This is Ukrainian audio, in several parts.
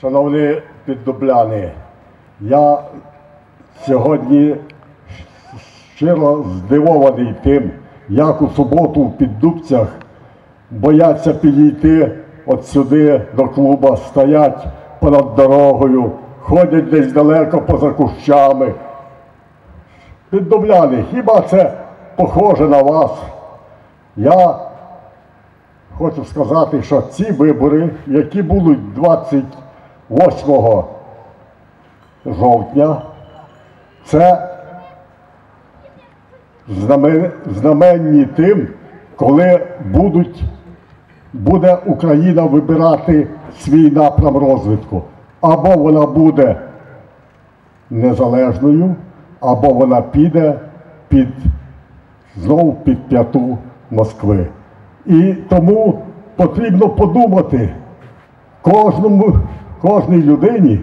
Шановні піддубляни, я сьогодні щиро здивований тим, як у суботу в Піддубцях бояться підійти от сюди до клуба, стоять понад дорогою, ходять десь далеко поза кущами. Піддубляни, хіба це похоже на вас? Я хочу сказати, що ці вибори, які будуть 28 жовтня, це знаменні тим, коли будуть, буде Україна вибирати свій напрям розвитку. Або вона буде незалежною, або вона піде під знов під п'яту Москви. І тому потрібно подумати кожному, кожній людині.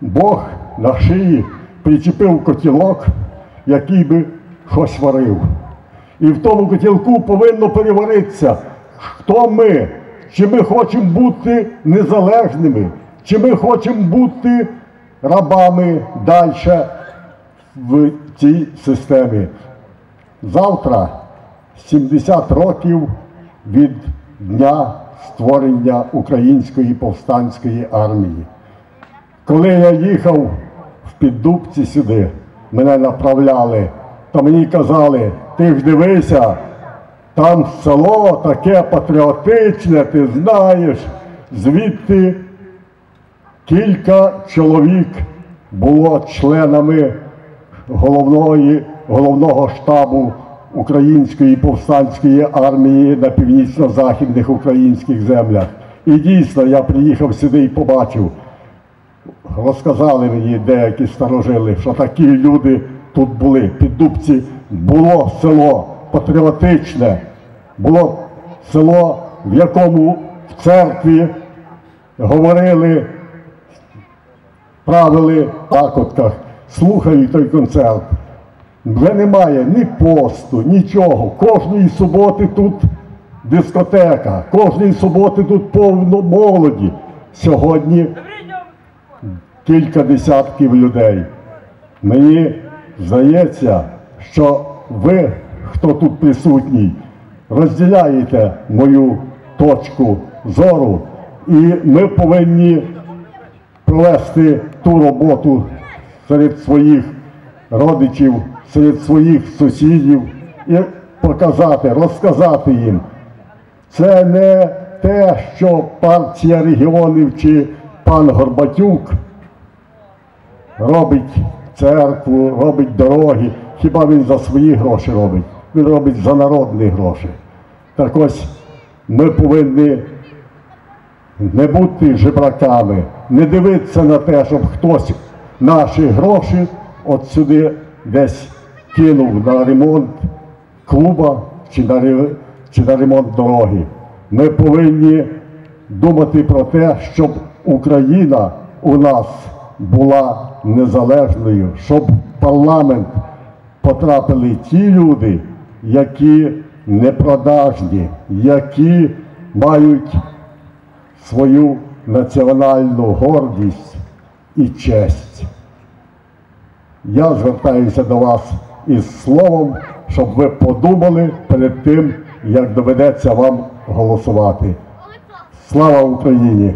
Бог на шиї причепив котілок, який би щось варив. І в тому котілку повинно переваритися, хто ми, чи ми хочемо бути незалежними, чи ми хочемо бути рабами далі в цій системі. Завтра 70 років від дня створення Української повстанської армії. Коли я їхав в Піддубці сюди, мене направляли, то мені казали, ти ж дивися, там село таке патріотичне, ти знаєш, звідти кілька чоловік було членами головної, головного штабу Української повстанської армії на північно-західних українських землях. І дійсно я приїхав сюди і побачив. Розказали мені деякі старожили, що такі люди тут були. Під Дубці було село патріотичне, було село, в якому в церкві говорили правили в пакотках, слухають той концерт. Вже немає ні посту, нічого. Кожної суботи тут дискотека, кожної суботи тут повно молоді. Сьогодні кілька десятків людей. Мені здається, що ви, хто тут присутній, розділяєте мою точку зору, і ми повинні провести ту роботу серед своїх родичів, серед своїх сусідів і показати, розказати їм. Це не те, що партія регіонів чи пан Горбатюк робить церкву, робить дороги. Хіба він за свої гроші робить? Він робить за народні гроші. Так ось ми повинні не бути жебраками, не дивитися на те, щоб хтось наші гроші от сюди десь кинув на ремонт клуба чи на, чи на ремонт дороги. Ми повинні думати про те, щоб Україна у нас була незалежною, щоб в парламент потрапили ті люди, які непродажні, які мають свою національну гордість і честь. Я звертаюся до вас із словом, щоб ви подумали перед тим, як доведеться вам голосувати. Слава Україні!